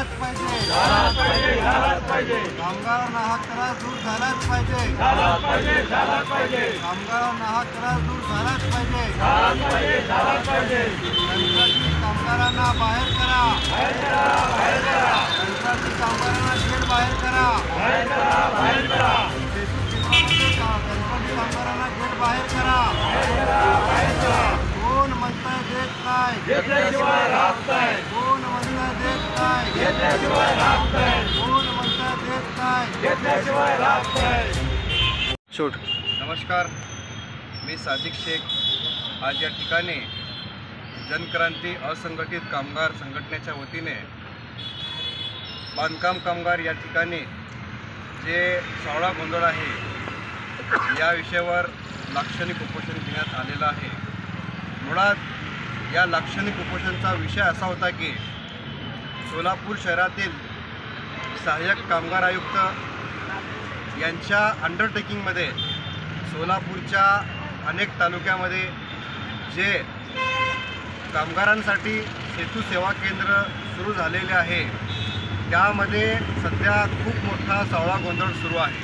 झालाच पाहिजे. कामगारावर नाहक त्रास दूर झालाच पाहिजे. कामगारावर नाहक त्रास दूर झालाच पाहिजे. कंत्राटी कामगारांना बाहेर करा. कंत्राटी कामगारांना शेड बाहेर करा. शूट. नमस्कार मी सादिक शेख. आज या ठिकाणी जनक्रांती असंघटित कामगार संघटनेच्या वतीने बांधकाम कामगार या ठिकाणी जे सावळा गोंधळ आहे या विषयावर लाक्षणिक उपोषण घेण्यात आलेलं आहे. मुळात या लाक्षणिक उपोषणचा विषय असा होता की सोलापूर शहरातील सहाय्यक कामगार आयुक्त यांच्या अंडरटेकिंगमध्ये सोलापूरच्या अनेक तालुक्यामध्ये जे कामगारांसाठी सेतू सेवा केंद्र सुरू झालेले आहे त्यामध्ये सध्या खूप मोठा सावळा गोंधळ सुरू आहे.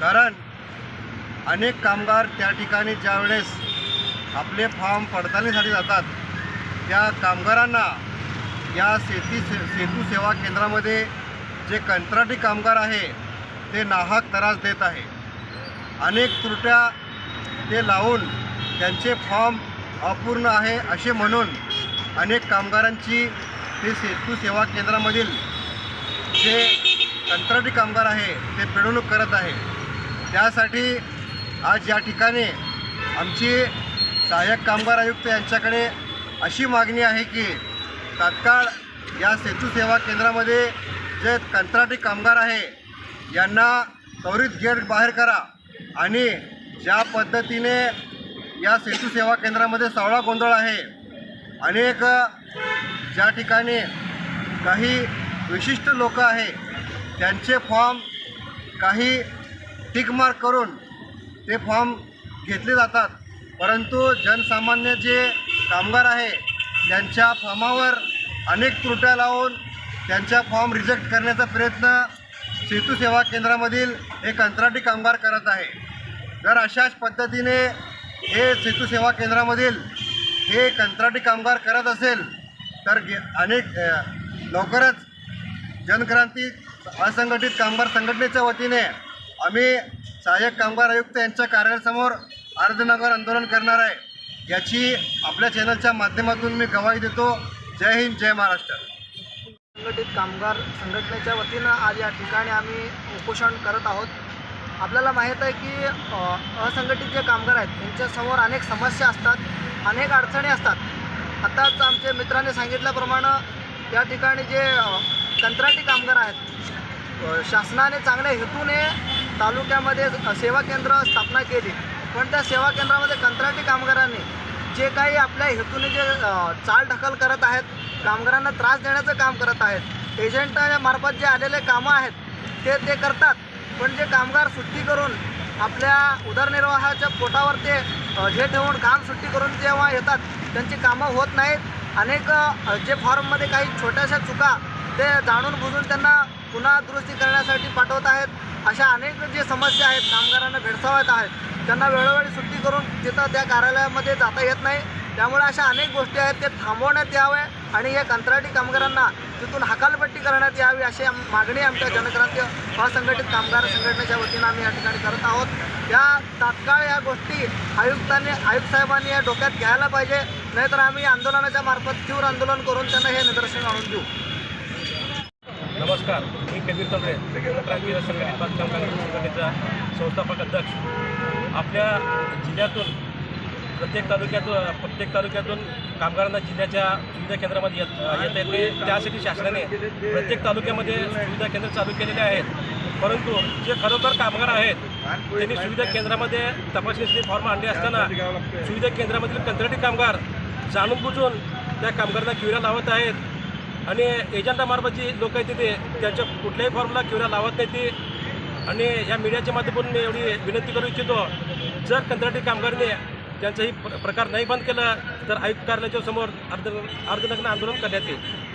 कारण अनेक कामगार त्या ठिकाणी ज्यावेळेस आपले फॉर्म पडताळणीसाठी जातात त्या कामगारांना या शेती से सेतू सेवा केंद्रामध्ये जे कंत्राटी कामगार आहे ते नाहक त्रास देत आहे. अनेक त्रुट्या ते लावून त्यांचे फॉर्म अपूर्ण आहे असे म्हणून अनेक कामगारांची ते सेतू सेवा केंद्रामधील जे कंत्राटी कामगार आहे ते पिळवणूक करत आहे. त्यासाठी आज या ठिकाणी आमची सहाय्यक कामगार आयुक्त यांच्याकडे अशी मागणी आहे की तात्काळ या सेतू सेवा केंद्रामध्ये जे कंत्राटी कामगार आहे यांना त्वरित गेट बाहेर करा आणि ज्या पद्धतीने या सेतू सेवा केंद्रामध्ये सावळा गोंधळ आहे अनेक ज्या ठिकाणी काही विशिष्ट लोक आहे त्यांचे फॉर्म काही टिकमार्क करून ते फॉर्म घेतले जातात. परंतु जनसामान्य जे कामगार आहे त्यांच्या फॉर्मावर अनेक त्रुट्या लावून त्यांच्या फॉर्म रिजेक्ट करण्याचा प्रयत्न सेतू सेवा केंद्रामधील हे कंत्राटी कामगार करत आहे. जर अशाच पद्धतीने हे सेतू सेवा केंद्रामधील हे कंत्राटी कामगार करत असेल तर गे अनेक लवकरच जनक्रांती असंघटित कामगार संघटनेच्या वतीने आम्ही सहाय्यक कामगार आयुक्त यांच्या कार्यालयासमोर अर्धनगर आंदोलन करणार आहे. याची आपल्या चॅनलच्या माध्यमातून मी गवाही देतो. जय हिंद जय महाराष्ट्र. संघटित कामगार संघटनेच्या वतीनं आज या ठिकाणी आम्ही उपोषण करत आहोत. आपल्याला माहीत आहे की असंघटित जे कामगार आहेत त्यांच्यासमोर अनेक समस्या असतात अनेक अडचणी असतात. आताच आमच्या मित्राने सांगितल्याप्रमाणे या ठिकाणी जे कंत्राटी कामगार आहेत शासनाने चांगल्या हेतूने तालुक्यामध्ये सेवा केंद्र स्थापना केली. पण त्या सेवा केंद्रामध्ये कंत्राटी कामगारांनी जे काही आपल्या हेतूने जे चाल ढकल करत आहेत कामगारांना त्रास देण्याचं काम करत आहेत एजंटच्या मार्फत जे आलेले कामं आहेत ते ते करतात. पण जे कामगार सुट्टी करून आपल्या उदरनिर्वाहाच्या पोटावर ते जे हे ठेवून काम सुट्टी करून जेव्हा येतात त्यांची कामं होत नाहीत. अनेक जे फॉर्ममध्ये काही छोट्याशा चुका ते जाणून बुजून त्यांना पुन्हा दुरुस्ती करण्यासाठी पाठवत आहेत. अशा अनेक जे समस्या आहेत कामगारांना भेडसावत आहेत त्यांना वेळोवेळी सुट्टी करून तिथं त्या कार्यालयामध्ये जाता येत नाही. त्यामुळे अशा अनेक गोष्टी आहेत ते थांबवण्यात यावे आणि या कंत्राटी कामगारांना तिथून हकालपट्टी करण्यात यावी अशी मागणी आमच्या जनक्रांती असंघटित कामगार संघटनेच्या वतीनं आम्ही या ठिकाणी करत आहोत. या तात्काळ या गोष्टी आयुक्तांनी आयुक्त साहेबांनी या डोक्यात घ्यायला पाहिजे नाहीतर आम्ही आंदोलनाच्या मार्फत तीव्र आंदोलन करून त्यांना हे निदर्शन आणून देऊ. नमस्कार मी कबीर तबरे क्रांती संघटित बांधकाम कामगार संघटनेचा संस्थापक अध्यक्ष. आपल्या जिल्ह्यातून प्रत्येक तालुक्यातून प्रत्येक तालुक्यातून कामगारांना जिल्ह्याच्या सुविधा केंद्रामध्ये येत येता येते त्यासाठी शासनाने प्रत्येक तालुक्यामध्ये सुविधा केंद्र चालू केलेले आहेत. परंतु जे खरोखर कामगार आहेत त्यांनी सुविधा केंद्रामध्ये तपासणीचे फॉर्म आणले असताना सुविधा केंद्रामधील कंत्राटी कामगार जाणून बुजून त्या कामगारांना क्युऱ्या लावत आहेत. आणि एजंटामार्फत जी लोक आहेत तिथे त्यांच्या कुठल्याही फॉर्मला किंवा लावत नाही ती. आणि या मीडियाच्या माध्यमातून मी एवढी विनंती करू इच्छितो जर कंत्राटी कामगारांनी त्यांचाही प्र- प्रकार नाही बंद केला तर आयुक्त कार्यालयाच्या समोर अर्ध अर्धनग्न आंदोलन करण्यात येईल.